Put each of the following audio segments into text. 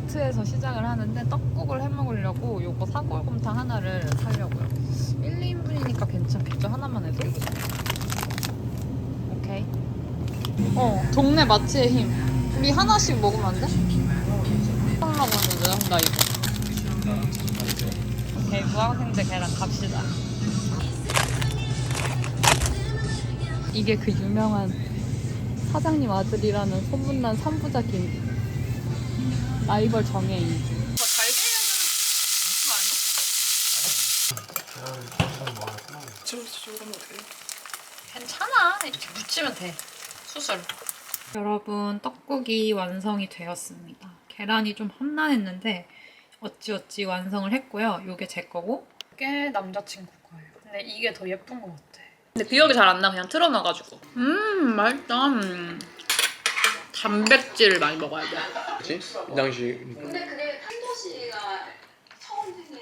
마트에서 시작을 하는데 떡국을 해 먹으려고 요거 사골곰탕 하나를 사려고요. 1, 2인분이니까 괜찮겠죠? 하나만 해도? 오케이. 어, 동네 마트의 힘. 우리 하나씩 먹으면 안 돼? 하려고 했는데 나 이거. 오케이, 무학생들 걔랑 갑시다. 이게 그 유명한 사장님 아들이라는 소문난 삼부작인 라이벌 어떻게 해? 괜찮아. 이렇게 묻히면 돼. 수술. 여러분, 떡국이 완성이 되었습니다. 계란이 좀 험난했는데 어찌어찌 완성을 했고요. 이게 제 거고 이게 남자친구 거예요. 근데 이게 더 예쁜 것 같아. 근데 기억이 잘 안 나. 그냥 틀어놔가지고. 음, 맛있다. 음. 단백질 많이 먹어야 돼. 그치? 이 당시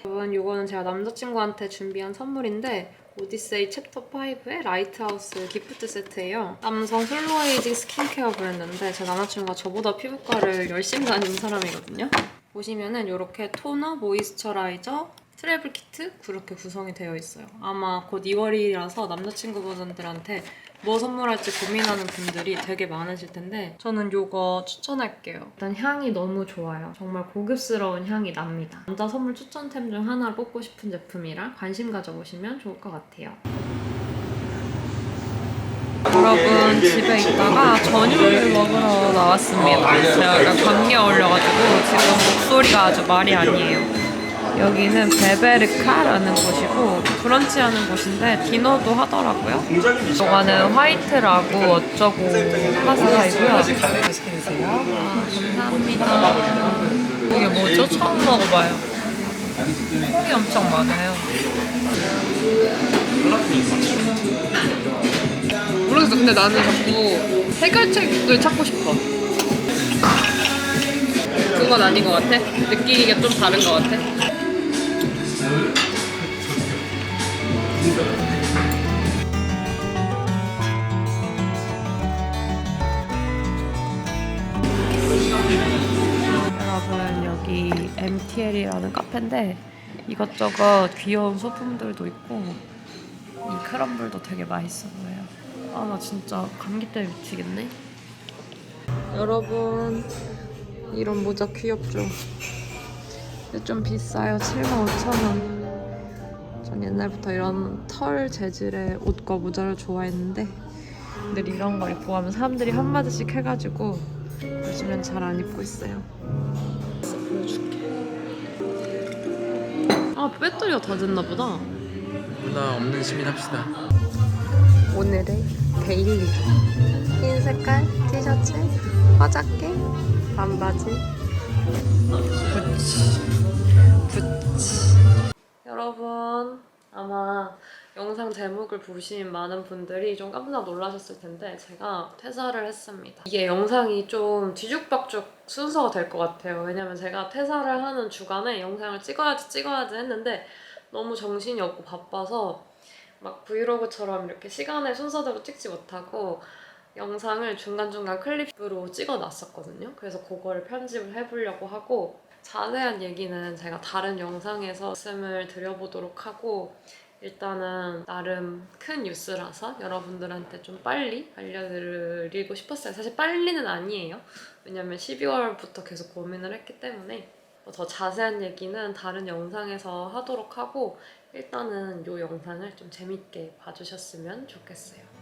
여러분 이거는 제가 남자친구한테 준비한 선물인데 오디세이 챕터 5의 라이트하우스 기프트 세트예요. 남성 솔로에이지 스킨케어 브랜드인데 제 남자친구가 저보다 피부과를 열심히 다니는 사람이거든요. 보시면은 이렇게 토너, 모이스처라이저, 트래블 키트 그렇게 구성이 되어 있어요. 아마 곧 2월이라서 남자친구분들한테 뭐 선물할지 고민하는 분들이 되게 많으실 텐데 저는 이거 추천할게요. 일단 향이 너무 좋아요. 정말 고급스러운 향이 납니다. 남자 선물 추천템 중 하나를 뽑고 싶은 제품이라 관심 가져보시면 좋을 것 같아요. 여러분 집에 있다가 저녁을 먹으러 나왔습니다. 제가 약간 감기 걸려가지고 지금 목소리가 아주 말이 아니에요. 여기는 베베르카라는 곳이고 브런치하는 곳인데 디너도 하더라고요. 이거는 화이트라고 어쩌고 파스타이고요. 아, 감사합니다. 이게 뭐죠? 처음 먹어봐요. 콩이 엄청 많아요. 모르겠어. 근데 나는 자꾸 해결책을 찾고 싶어. 그건 아닌 것 같아. 느끼기가 좀 다른 것 같아. 여러분 여기 MTL이라는 카페인데 이것저것 귀여운 소품들도 있고 이 크럼블도 되게 맛있어 보여요. 아 나 진짜 감기 때문에 미치겠네. 여러분 이런 모자 귀엽죠? 근데 좀 비싸요. 75,000원. 전 옛날부터 이런 털 재질의 옷과 모자를 좋아했는데 늘 이런 걸 입고 가면 사람들이 한마디씩 해가지고 요즘엔 잘 안 입고 있어요. 보여줄게. 아 배터리가 다 됐나 보다. 누나 없는 시민 합시다 오늘의 데일리 흰 색깔 티셔츠, 화자켓, 반바지, 부츠, 부츠. 영상 제목을 보신 많은 분들이 좀 깜짝 놀라셨을 텐데 제가 퇴사를 했습니다. 이게 영상이 좀 뒤죽박죽 순서가 될 것 같아요. 왜냐면 제가 퇴사를 하는 주간에 영상을 찍어야지 찍어야지 했는데 너무 정신이 없고 바빠서 막 브이로그처럼 이렇게 시간에 순서대로 찍지 못하고 영상을 중간중간 클립으로 찍어 놨었거든요. 그래서 그거를 편집을 해보려고 하고 자세한 얘기는 제가 다른 영상에서 말씀을 드려보도록 하고 일단은 나름 큰 뉴스라서 여러분들한테 좀 빨리 알려드리고 싶었어요. 사실 빨리는 아니에요. 왜냐면 12월부터 계속 고민을 했기 때문에 더 자세한 얘기는 다른 영상에서 하도록 하고 일단은 이 영상을 좀 재밌게 봐주셨으면 좋겠어요.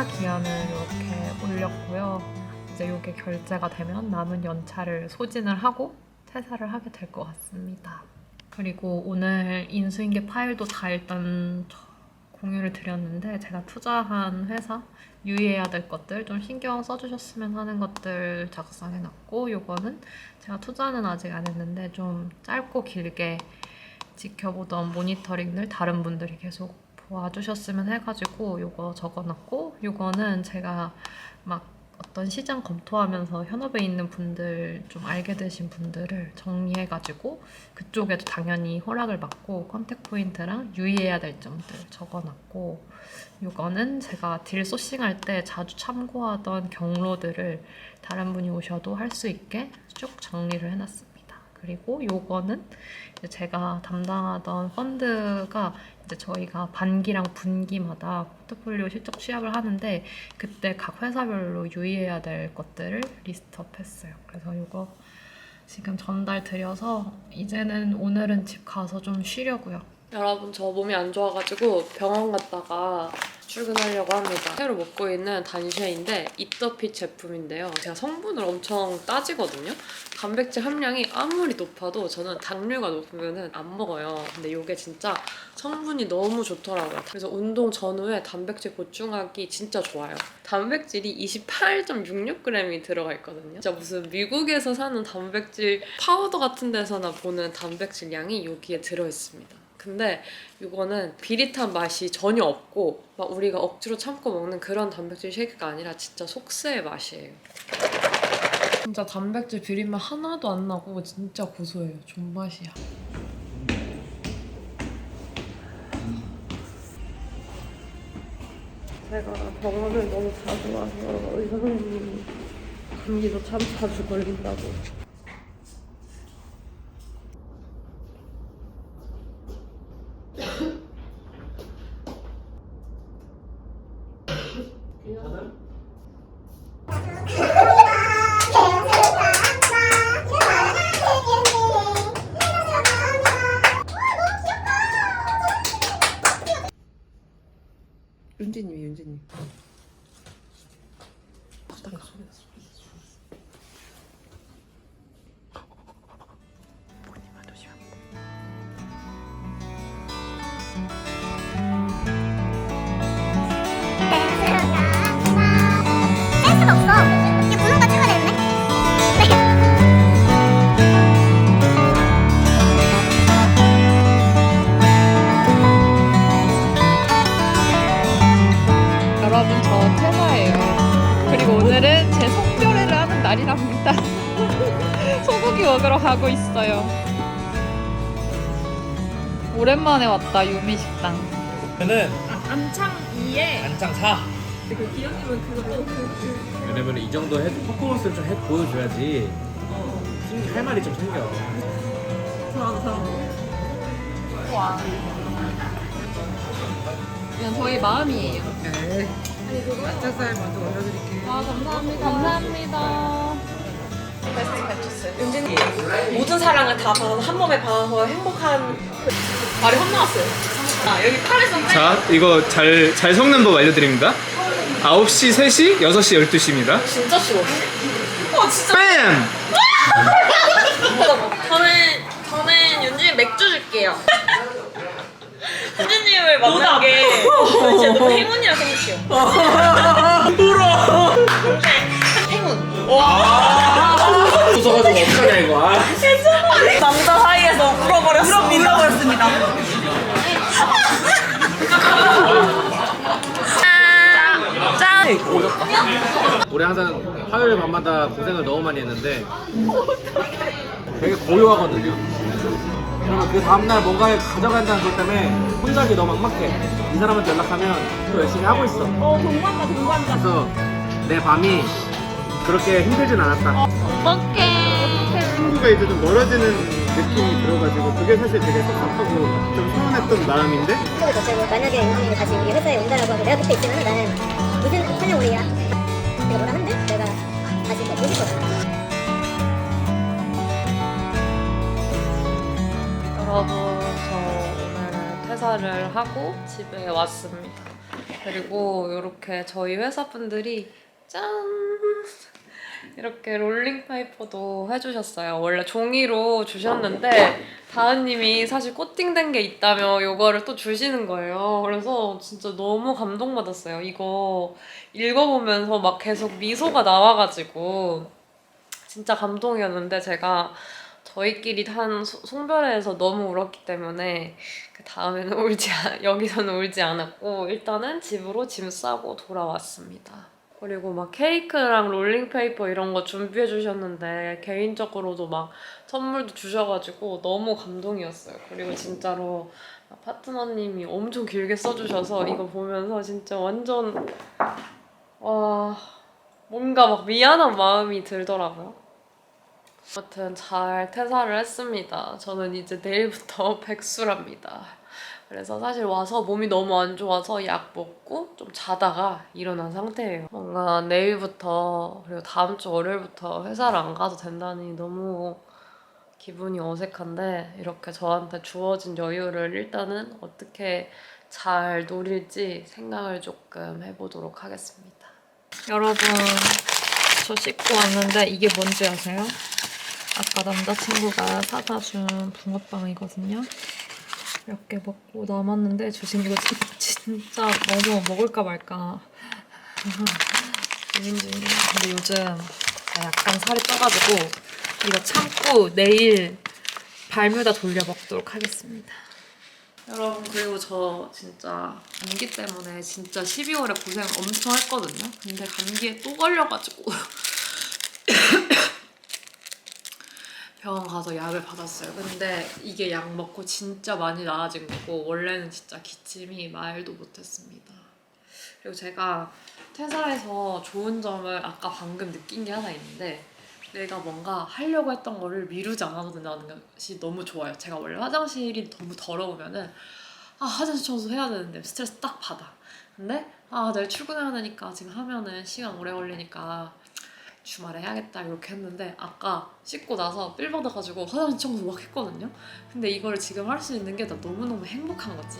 퇴사 기한을 이렇게 올렸고요. 이제 이게 결제가 되면 남은 연차를 소진을 하고 퇴사를 하게 될 것 같습니다. 그리고 오늘 인수인계 파일도 다 일단 공유를 드렸는데 제가 투자한 회사 유의해야 될 것들 좀 신경 써주셨으면 하는 것들 작성해놨고 요거는 제가 투자는 아직 안 했는데 좀 짧고 길게 지켜보던 모니터링을 다른 분들이 계속 봐주셨으면 해가지고 요거 적어놨고 요거는 제가 막 어떤 시장 검토하면서 현업에 있는 분들 좀 알게 되신 분들을 정리해가지고 그쪽에도 당연히 허락을 받고 컨택 포인트랑 유의해야 될 점들 적어놨고 이거는 제가 딜 소싱할 때 자주 참고하던 경로들을 다른 분이 오셔도 할 수 있게 쭉 정리를 해놨습니다. 그리고 요거는 제가 담당하던 펀드가 이제 저희가 반기랑 분기마다 포트폴리오 실적 취합을 하는데 그때 각 회사별로 유의해야 될 것들을 리스트업했어요. 그래서 이거 지금 전달 드려서 이제는 오늘은 집 가서 좀 쉬려고요. 여러분 저 몸이 안 좋아가지고 병원 갔다가 출근하려고 합니다. 새로 먹고 있는 단쉐인데 이터핏 제품인데요. 제가 성분을 엄청 따지거든요. 단백질 함량이 아무리 높아도 저는 당류가 높으면 안 먹어요. 근데 이게 진짜 성분이 너무 좋더라고요. 그래서 운동 전후에 단백질 보충하기 진짜 좋아요. 단백질이 28.66g이 들어가 있거든요. 진짜 무슨 미국에서 사는 단백질 파우더 같은 데서나 보는 단백질 양이 여기에 들어있습니다. 근데 이거는 비릿한 맛이 전혀 없고 막 우리가 억지로 참고 먹는 그런 단백질 쉐이크가 아니라 진짜 속세의 맛이에요. 진짜 단백질 비린맛 하나도 안 나고 진짜 고소해요. 존맛이야. 제가 병원을 너무 자주 와서 의사 선생님이 감기도 참 자주 걸린다고. 윤지님이 윤지님. 오랜만에 왔다 유미 식당. 저는 안창 2에 안장 4. 왜냐면 이 정도 해, 퍼포먼스를 좀 해, 보여줘야지 생- 할 말이 좀 생겨. 그냥 저희 마음이에요. 네. 쌀 먼저 올려드릴게요. 아 감사합니다. 감사합니다. 모든 사랑을 다 받아서 한 몸에 받아서 행복한 그 말이 헛나왔어요. 아, 여기 팔에서 자, 이거 잘, 잘 섞는 법 알려드립니다. 9시, 3시, 6시, 12시입니다. 진짜 싫어. 어, 진짜. 뺨! 저는, 저는 윤진이 맥주 줄게요. 윤진님을 만난 게 진짜 너무 행운이라 생각해요. 우리 항상 화요일 밤마다 고생을 너무 많이 했는데 되게 고요하거든요. 그러면 그 다음날 뭔가를 가져간다는 것 때문에 혼자 하기 너무 막막해. 이 사람한테 연락하면 또 열심히 하고 있어. 어, 동반자, 동반자. 그래서 내 밤이 그렇게 힘들진 않았다. 친구가 이제 좀 멀어지는 느낌이 들어가지고 그게 사실 되게 섭섭하고 좀 서운했던 마음인데 그 자체고 만약에 윤진이 다시 우리 회사에 온다라고 하고 내가 그때 있으면 하고 집에 왔습니다. 그리고 이렇게 저희 회사 분들이 짠! 이렇게 롤링 페이퍼도 해주셨어요. 원래 종이로 주셨는데 다은님이 사실 코팅된 게 있다며 이거를 또 주시는 거예요. 그래서 진짜 너무 감동받았어요. 이거 읽어보면서 막 계속 미소가 나와가지고 진짜 감동이었는데 제가 저희끼리 한 소- 송별회에서 너무 울었기 때문에 그 다음에는 울지 않, 여기서는 울지 않았고 일단은 집으로 짐 싸고 돌아왔습니다. 그리고 막 케이크랑 롤링페이퍼 이런 거 준비해 주셨는데 개인적으로도 막 선물도 주셔가지고 너무 감동이었어요. 그리고 진짜로 파트너님이 엄청 길게 써주셔서 이거 보면서 진짜 완전 와 뭔가 막 미안한 마음이 들더라고요. 아무튼 잘 퇴사를 했습니다. 저는 이제 내일부터 백수랍니다. 그래서 사실 와서 몸이 너무 안 좋아서 약 먹고 좀 자다가 일어난 상태예요. 뭔가 내일부터 그리고 다음 주 월요일부터 회사를 안 가도 된다니 너무 기분이 어색한데 이렇게 저한테 주어진 여유를 일단은 어떻게 잘 노릴지 생각을 조금 해보도록 하겠습니다. 여러분, 저 씻고 왔는데 이게 뭔지 아세요? 아까 남자친구가 사다 준 붕어빵이거든요. 몇 개 먹고 남았는데 저 지금 이거 진- 진짜 너무 먹을까 말까 고민 중이에요. 근데 요즘 제가 약간 살이 쪄가지고 이거 참고 내일 발뮤다 돌려 먹도록 하겠습니다. 여러분 그리고 저 진짜 감기 때문에 진짜 12월에 고생 엄청 했거든요. 근데 감기에 또 걸려가지고 병원 가서 약을 받았어요. 근데 이게 약 먹고 진짜 많이 나아진 거고 원래는 진짜 기침이 말도 못했습니다. 그리고 제가 퇴사해서 좋은 점을 아까 방금 느낀 게 하나 있는데 내가 뭔가 하려고 했던 거를 미루지 않아도 된다는 것이 너무 좋아요. 제가 원래 화장실이 너무 더러우면은 아 화장실 청소해야 되는데 스트레스 딱 받아. 근데 아 내일 출근해야 되니까 지금 하면은 시간 오래 걸리니까 주말에 해야겠다 이렇게 했는데 아까 씻고 나서 삘 받아가지고 화장실 청소 막 했거든요. 근데 이걸 지금 할 수 있는 게 나 너무너무 행복한 거지.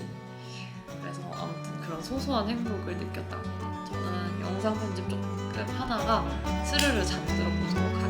그래서 아무튼 그런 소소한 행복을 느꼈답니다. 저는 영상 편집 조금 하다가 스르르 잠들어 보도록